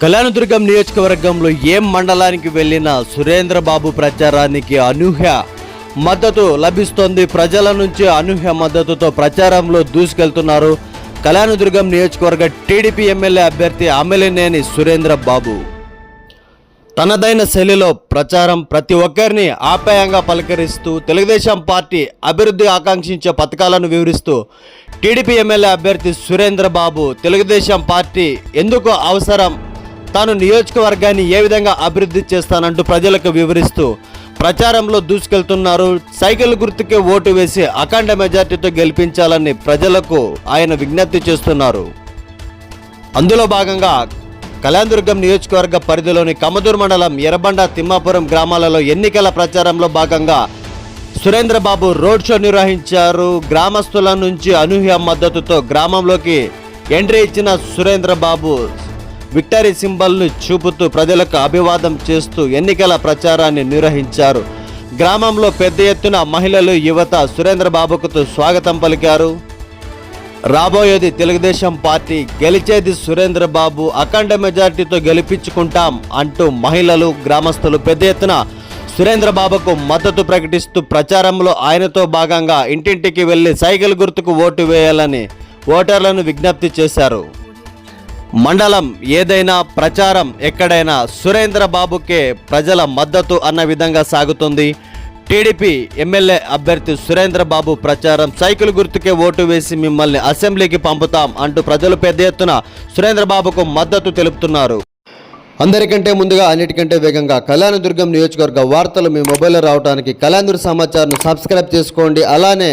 కళ్యాణదుర్గం నియోజకవర్గంలో ఏం మండలానికి వెళ్ళిన సురేంద్రబాబు ప్రచారానికి అనూహ్య మద్దతు లభిస్తోంది? ప్రజల నుంచి అనూహ్య మద్దతుతో ప్రచారంలో దూసుకెళ్తున్నారు కళ్యాణదుర్గం నియోజకవర్గ టీడీపీ ఎమ్మెల్యే అభ్యర్థి అమలినేని సురేంద్రబాబు. తనదైన శైలిలో ప్రచారం ప్రతి ఒక్కరిని ఆప్యాయంగా పలకరిస్తూ తెలుగుదేశం పార్టీ అభివృద్ధి ఆకాంక్షించే పథకాలను వివరిస్తూ టీడీపీ ఎమ్మెల్యే అభ్యర్థి సురేంద్రబాబు తెలుగుదేశం పార్టీ ఎందుకు అవసరం తాను నియోజకవర్గాన్ని ఏ విధంగా అభివృద్ధి చేస్తానంటూ ప్రజలకు వివరిస్తూ ప్రచారంలో దూసుకెళ్తున్నారు. సైకిల్ గుర్తుకే ఓటు వేసి అఖండ మెజార్టీతో గెలిపించాలని ప్రజలకు ఆయన విజ్ఞప్తి చేస్తున్నారు. అందులో భాగంగా కళ్యాణదుర్గం నియోజకవర్గ పరిధిలోని కమదూర్ మండలం ఎర్రబండ తిమ్మాపురం గ్రామాలలో ఎన్నికల ప్రచారంలో భాగంగా సురేంద్రబాబు రోడ్ షో నిర్వహించారు. గ్రామస్తుల నుంచి అనూహ్య మద్దతుతో గ్రామంలోకి ఎంట్రీ ఇచ్చిన సురేంద్రబాబు విక్టరీ సింబల్ను చూపుతూ ప్రజలకు అభివాదం చేస్తూ ఎన్నికల ప్రచారాన్ని నిర్వహించారు. గ్రామంలో పెద్ద ఎత్తున మహిళలు యువత సురేంద్రబాబుకు స్వాగతం పలికారు. రాబోయేది తెలుగుదేశం పార్టీ. గెలిచేది సురేంద్రబాబు అఖండ మెజార్టీతో గెలిపించుకుంటాం అంటూ మహిళలు గ్రామస్తులు పెద్ద ఎత్తున సురేంద్రబాబుకు మద్దతు ప్రకటిస్తూ ప్రచారంలో ఆయనతో భాగంగా ఇంటింటికి వెళ్ళి సైకిల్ గుర్తుకు ఓటు వేయాలని ఓటర్లను విజ్ఞప్తి చేశారు. మండలం ఏదైనా ప్రచారం ఎక్కడైనా సురేంద్ర బాబుకే ప్రజల మద్దతు అన్న విధంగా సాగుతుంది. టీడీపీ ఎమ్మెల్యే అభ్యర్థి సురేంద్ర బాబు ప్రచారం సైకిల్ గుర్తుకే ఓటు వేసి మిమ్మల్ని అసెంబ్లీకి పంపుతాం అంటూ ప్రజలు పెద్ద ఎత్తున సురేంద్ర బాబుకు మద్దతు తెలుపుతున్నారు. అందరికంటే ముందుగా అన్నిటికంటే వేగంగా కళ్యాణదుర్గం నియోజకవర్గ వార్తలు మీ మొబైల్లో రావడానికి కళ్యాణదుర్గ సమాచారం సబ్స్క్రైబ్ చేసుకోండి. అలానే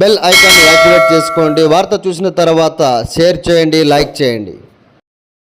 బెల్ ఐకాన్ యాక్టివేట్ చేసుకోండి. వార్త చూసిన తర్వాత షేర్ చేయండి లైక్ చేయండి.